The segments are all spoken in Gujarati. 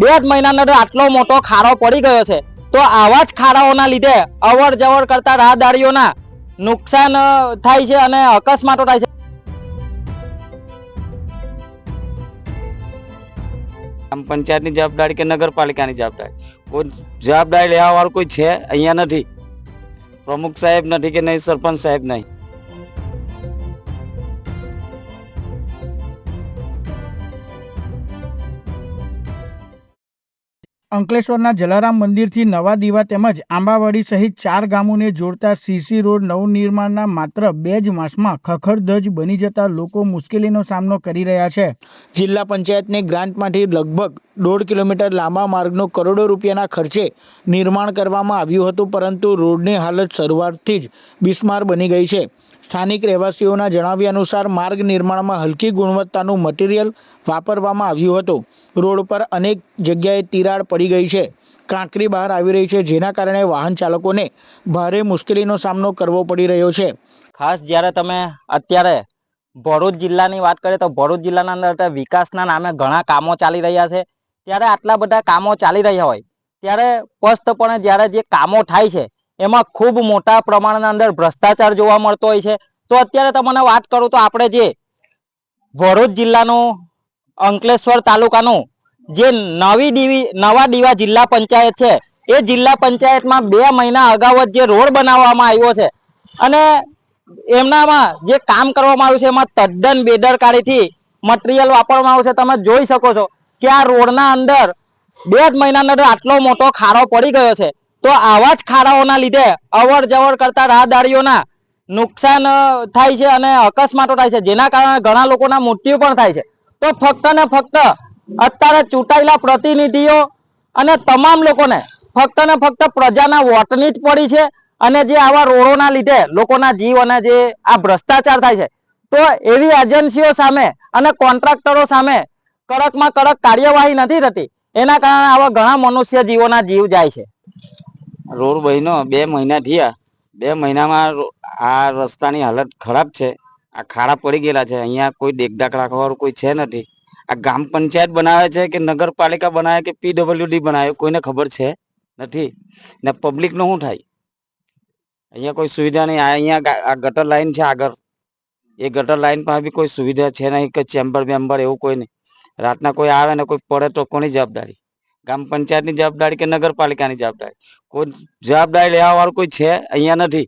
બે જ મહિનાનો આટલો મોટો ખાડો પડી ગયો છે. તો આવા જ ખાડાઓના લીધે અવર જવર કરતા રાહદારીઓના નુકસાન થાય છે અને અકસ્માતો થાય છે. ગ્રામ પંચાયતની જવાબદારી કે નગરપાલિકાની જવાબદારી? કોઈ જવાબદારી લેવાવાળું કોઈ છે? અહીંયા નથી. પ્રમુખ સાહેબ નથી કે નહીં, સરપંચ સાહેબ નહીં. અંકલેશ્વરના જલારામ મંદિરથી નવા દીવા તેમજ આંબાવાડી સહિત ચાર ગામોને જોડતા સીસી રોડ નવનિર્માણના માત્ર બે જ માસમાં ખખડધજ બની જતા લોકો મુશ્કેલીનો સામનો કરી રહ્યા છે. જિલ્લા પંચાયતની ગ્રાન્ટમાંથી લગભગ દોઢ કિલોમીટર લાંબા માર્ગનો કરોડો રૂપિયાના ખર્ચે નિર્માણ કરવામાં આવ્યું હતું, પરંતુ રોડની હાલત શરૂઆતથી જ બિસ્માર બની ગઈ છે. સ્થાનિક રહેવાસીઓના જણાવ્યા અનુસાર માર્ગ નિર્માણમાં હલકી ગુણવત્તાનું મટીરિયલ વાપરવામાં આવ્યું હતું. રોડ પર અનેક જગ્યાએ તિરાડ પડી ગઈ છે. કાંકરી બહાર આવી રહી છે, જેના કારણે વાહન ચાલકોને ભારે મુશ્કેલીનો સામનો કરવો પડી રહ્યો છે. ખાસ જ્યારે તમે અત્યારે ભરૂચ જિલ્લાની વાત કરીએ તો ભરૂચ જિલ્લાના અંદર વિકાસના નામે ઘણા કામો ચાલી રહ્યા છે. ત્યારે આટલા બધા કામો ચાલી રહ્યા હોય, ત્યારે સ્પષ્ટપણે જ્યારે જે કામો થાય છે એમાં ખૂબ મોટા પ્રમાણના અંદર ભ્રષ્ટાચાર જોવા મળતો હોય છે. તો અત્યારે તમને વાત કરું તો આપણે જે ભરૂચ જિલ્લાનું અંકલેશ્વર તાલુકાનું જે નવી દીવી નવા દીવા જિલ્લા પંચાયત છે, એ જિલ્લા પંચાયતમાં બે મહિના અગાઉ જ જે રોડ બનાવવામાં આવ્યો છે. અને એમનામાં જે કામ કરવામાં આવ્યું છે, એમાં તદ્દન બેદરકારીથી મટીરિયલ વાપરવામાં આવ્યું છે તમે જોઈ શકો છો કે આ રોડના અંદર બે જ મહિના અંદર આટલો મોટો ખાડો પડી ગયો છે. તો આવા જ ખાડાઓના લીધે અવર જવર કરતા રાહદારીઓના નુકસાન થાય છે અને અકસ્માતો થાય છે. જેના કારણે ઘણા લોકોના મૃત્યુ પણ થાય છે. તો ફક્ત ને ફક્ત અત્યારે ચૂંટાયેલા પ્રતિનિધિઓ અને તમામ લોકોને ફક્ત ને ફક્ત પ્રજાના વોટની જ પડી છે અને જે આવા રોડોના લીધે લોકોના જીવ અને જે આ ભ્રષ્ટાચાર થાય છે. તો એવી એજન્સીઓ સામે અને કોન્ટ્રાક્ટરો સામે કડકમાં કડક કાર્યવાહી નથી થતી. એના કારણે આવા ઘણા મનુષ્ય જીવોના જીવ જાય છે. રોડ બન્યો બે મહિના થયા. બે મહિનામાં આ રસ્તાની હાલત ખરાબ છે. આ ખાડા પડી ગયેલા છે. અહીંયા કોઈ દેખદાખ રાખવાવાળું કોઈ છે નથી. આ ગ્રામ પંચાયત બનાવે છે કે નગરપાલિકા બનાવે કે પીડબ્લ્યુડી બનાવે, કોઈને ખબર છે નથી. ને પબ્લિકનું શું થાય? અહીંયા કોઈ સુવિધા નહીં. અહીંયા આ ગટર લાઈન છે આગળ. એ ગટર લાઈન પાસે બી કોઈ સુવિધા છે નહીં કે ચેમ્બર બેમ્બર એવું કોઈ નહીં. રાતના કોઈ આવે ને કોઈ પડે તો કોની જવાબદારી? ગ્રામ પંચાયતની જવાબદારી કે નગરપાલિકાની જવાબદારી? કોઈ જવાબદારી લેવા વાળું કોઈ છે? અહીંયા નથી.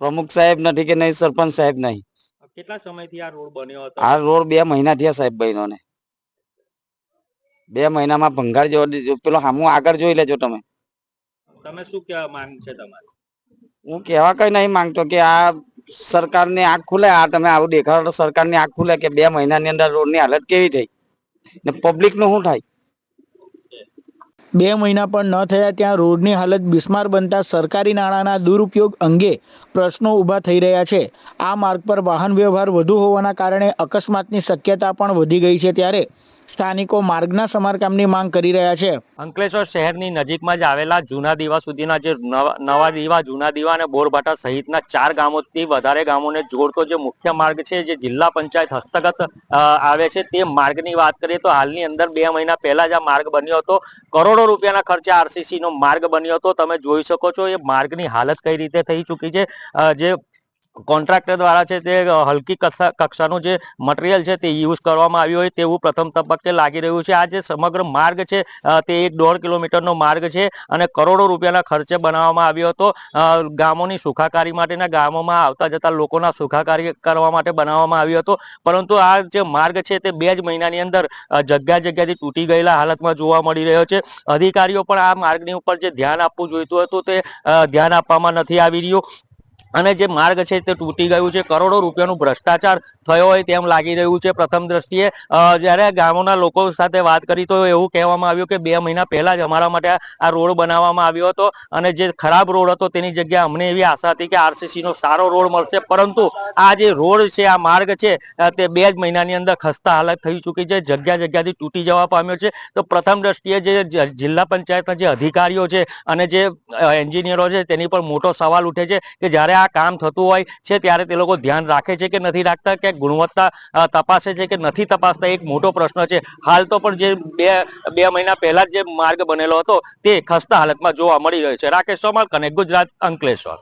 પ્રમુખ સાહેબ નથી કે નહીં સરપંચ સાહેબ નહીં. કેટલા સમયથી આ રોડ બન્યો હતો? આ રોડ બે મહિના થયા સાહેબ બહેનો ને. બે મહિનામાં ભંગાર જેવો પેલો હામું આગળ જોઈ લેજો તમે. તમે શું કહેવા માંગ છે તમારે? હું કહેવા કઈ નહીં માંગતો કે આ સરકારની આંખ ખુલે આ તમે આવું દેખાડો સરકારની આંખ ખુલે કે બે મહિનાની અંદર રોડની હાલત કેવી થઈ? ને પબ્લિકનું શું થાય? બે મહિના પણ ન થયા ત્યાં રોડની હાલત બિસ્માર બનતા સરકારી નાણાંના દુરુપયોગ અંગે પ્રશ્નો ઊભા થઈ રહ્યા છે. આ માર્ગ પર વાહન વ્યવહાર વધુ હોવાના કારણે અકસ્માતની શક્યતા પણ વધી ગઈ છે ત્યારે સ્થાનિકો માર્ગના સમારકામની માંગ કરી રહ્યા છે. અંકલેશ્વર શહેરની નજીકમાં જ આવેલા જૂના દીવા સુધીના જે નવા દીવા, જૂના દીવા અને બોરભાટા સહિતના ચાર ગામોથી વધારે ગામોને જોડતો જે મુખ્ય માર્ગ છે, જે જિલ્લા પંચાયત હસ્તગત આવે છે તે માર્ગની વાત કરીએ તો હાલની અંદર બે મહિના પહેલા જ આ માર્ગ બન્યો હતો. કરોડો રૂપિયાના ખર્ચે આરસીસીનો માર્ગ બન્યો હતો. તમે જોઈ શકો છો એ માર્ગની હાલત કઈ રીતે થઈ ચૂકી છે. જે કોન્ટ્રાક્ટર દ્વારા છે તે હલકી કક્ષા, કક્ષાનું જે મટીરિયલ છે તે યુઝ કરવામાં આવ્યું હોય તેવું પ્રથમ તબક્કે લાગી રહ્યું છે. આ જે સમગ્ર માર્ગ છે તે એક દોઢ કિલોમીટરનો માર્ગ છે અને કરોડો રૂપિયાના ખર્ચે બનાવવામાં આવ્યો હતો. ગામોની સુખાકારી માટેના ગામોમાં આવતા જતા લોકોના સુખાકારી કરવા માટે બનાવવામાં આવ્યો હતો. પરંતુ આ જે માર્ગ છે તે બે જ મહિનાની અંદર જગ્યા જગ્યાથી તૂટી ગયેલા હાલતમાં જોવા મળી રહ્યો છે. અધિકારીઓ પણ આ માર્ગની ઉપર જે ધ્યાન આપવું જોઈતું હતું તે ધ્યાન આપવામાં નથી આવી રહ્યું. અને જે માર્ગ છે તે તૂટી ગયું છે. કરોડો રૂપિયાનું ભ્રષ્ટાચાર થયો હોય તેમ લાગી રહ્યું છે. પ્રથમ દ્રષ્ટિએ જ્યારે ગામોના લોકો સાથે વાત કરી તો એવું કહેવામાં આવ્યું કે બે મહિના પહેલા જ અમારા માટે આ- રોડ બનાવવામાં આવ્યો હતો અને જે ખરાબ રોડ હતો તેની જગ્યાએ અમને એવી આશા હતી કે આરસીસીનો સારો રોડ મળશે. પરંતુ આ જે રોડ છે, આ માર્ગ છે તે બે જ મહિનાની અંદર ખસ્તા હાલત થઈ ચૂકી છે. જગ્યા જગ્યાથી તૂટી જવા પામ્યો છે. તો પ્રથમ દ્રષ્ટિએ જે જિલ્લા પંચાયતના જે અધિકારીઓ છે અને જે એન્જિનિયરો છે તેની પર મોટો સવાલ ઉઠે છે કે જ્યારે આ આ કામ થતું હોય છે ત્યારે તે લોકો ધ્યાન રાખે છે કે નથી રાખતા કે ગુણવત્તા તપાસે છે કે નથી તપાસતા એક મોટો પ્રશ્ન છે. હાલ તો પણ જે બે બે મહિના પહેલા જ માર્ગ બનેલો હતો તે ખસ્તા હાલતમાં જોવા મળી રહ્યો છે. રાકેશ સોમાલ, કનેક્ટ ગુજરાત, અંકલેશ્વર.